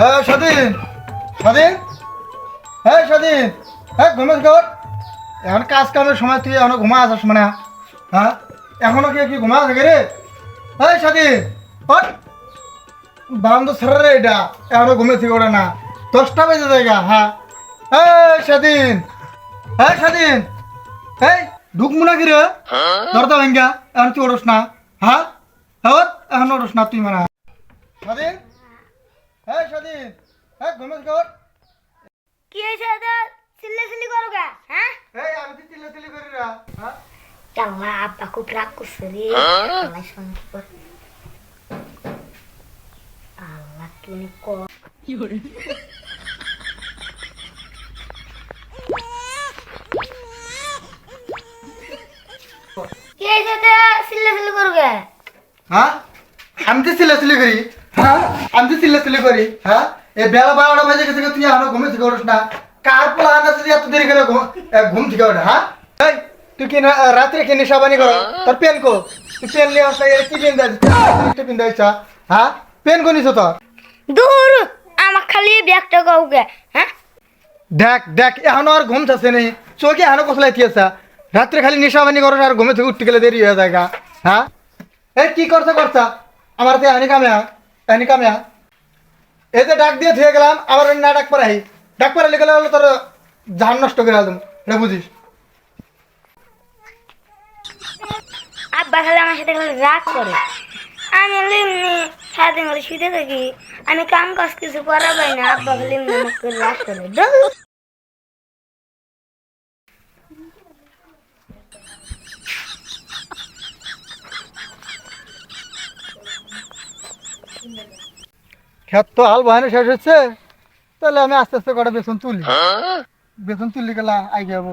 হ্যাঁ স্বাধীন। স্বাধীন? হ্যাঁ স্বাধীন। হ্যাঁ ঘুমে কর এখন কাজ কামের সময় তুই এখনও ঘুমা আসাস মানে? হ্যাঁ? এখনও কি কি ঘুমা থাকে রে হ্যাঁ স্বাধীন। বারান্দ ছেড়ে রে এটা। এখনও ঘুমে থেকে ওঠে না। দশটা বেজে জায়গা হ্যাঁ। হ্যাঁ স্বাধীন। হ্যাঁ স্বাধীন। এই ঢুকমু না রে? দরজা ভেঙ্গা এখন তুই ওঠস না। হ্যাঁ? হ্যাঁ এখন না তুই মানে। স্বাধীন? হ্যাঁ স্বাধীন। হ্যাঁ ঘুমে কর কি হয়েছে তো চিল্লে চিল্লি করো গা হ্যাঁ? এই আমি তো চিল্লা চিল্লি করি না হ্যাঁ? আল্লাহ আব্বা খুব রাগ করছে রে। আল্লাহ সঙ্গে কর আল্লাহ তুমি কর। কি হয়েছে তো চিল্লে চিল্লি করো গা। হ্যাঁ? আমি তো চিল্লা চিল্লি করি। হ্যাঁ? আমি তো চিল্লা চিল্লি করি হ্যাঁ? এই বেলা বারোটা বাজে গেছে তুই এখনও ঘুমে থেকে ওঠস না। কার পোলা আনা এত দেরি করে ঘুম থেকে ওঠে হ্যাঁ? এই তুই কি রাত্রে কি নেশাবানি করো? তোর পেন কো? তুই পেন নিয়ে আসলে এর কি পেন কি পেন হ্যাঁ? পেন কোনিস তোর দূর আমার খালি ব্যাগটা গে হ্যাঁ? দেখ দেখ এখনও আর ঘুম থাকছে নেই চোখে এখনও কসলাই থিয়েছে? রাত্রে খালি নেশাবানি করো আর ঘুমে থেকে উঠতে গেলে দেরি হয়ে যায় গা। হ্যাঁ? এই কি করছে করছা? আমার তো এহানি কামে এহানি কামে এই যে ডাক দিয়ে থুয়ে গেলাম, আবার না ডাক পড়াই ডাক পড়ালে গেলে তোর জান নষ্ট করে একদম এটা বুঝিস? আব্বা খালি আমার সাথে খালি রাগ করে। আমি এমনি সারাদিন করে শুতে থাকি। আমি কাম কাজ কিছু করা না, আব্বা খালি রাগ করে। খেত তো হাল বহানো শেষ হচ্ছে, তাহলে আমি আস্তে আস্তে কটা বেতন তুলি। বেতন তুলি গেলা, আই যাব।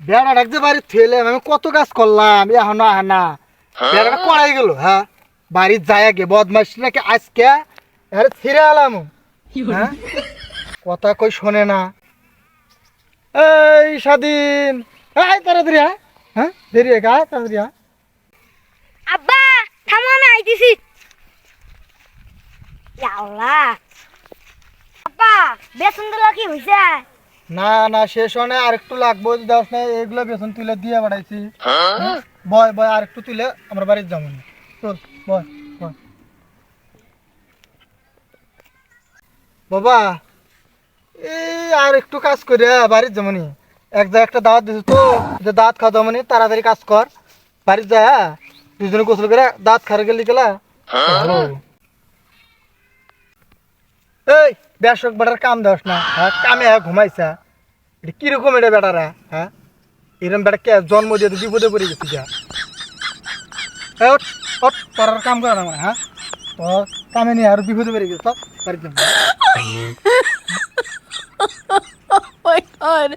বেড়া ডাকতে বাড়ি থুয়েলে আমি কত কাজ করলাম এখনও আহ না বেড়াটা করাই গেল হ্যাঁ? বাড়ি যায় আগে বদমাস নাকি আজকে? আরে ছিঁড়ে আলাম। হ্যাঁ? কথা কই শোনে না। এই স্বাধীন। এই তাড়াতাড়ি হ্যাঁ হ্যাঁ? দেরি হয়ে তাড়াতাড়ি হ্যাঁ আইতেছি আল্লাহ। হয় আর একটু হ্যাঁ? এই আর একটু কাজ করে বাড়ির যাব এক জায়গায় একটা দাওয়াত দিছিস তো, যে দাঁত খাওয়া যাব তাড়াতাড়ি কাজ কর। বাড়ির যা দুজনে গোসল করে দাঁত খারে গেলি গেলা। এই, বেশক বেটার কাম দেওয়াস না হ্যাঁ? কামে হ্যাঁ ঘুমাইছা। এটা কীরকম এটা বেটারা হ্যাঁ? এরম বেটা কে জন্ম দিয়ে তো বিপদে পড়ে গেছি যা। তোর কাম করা না হ্যাঁ তোর কামে নিয়ে আর বিপদে পড়ে গেছে বাড়িতে যাব। my god.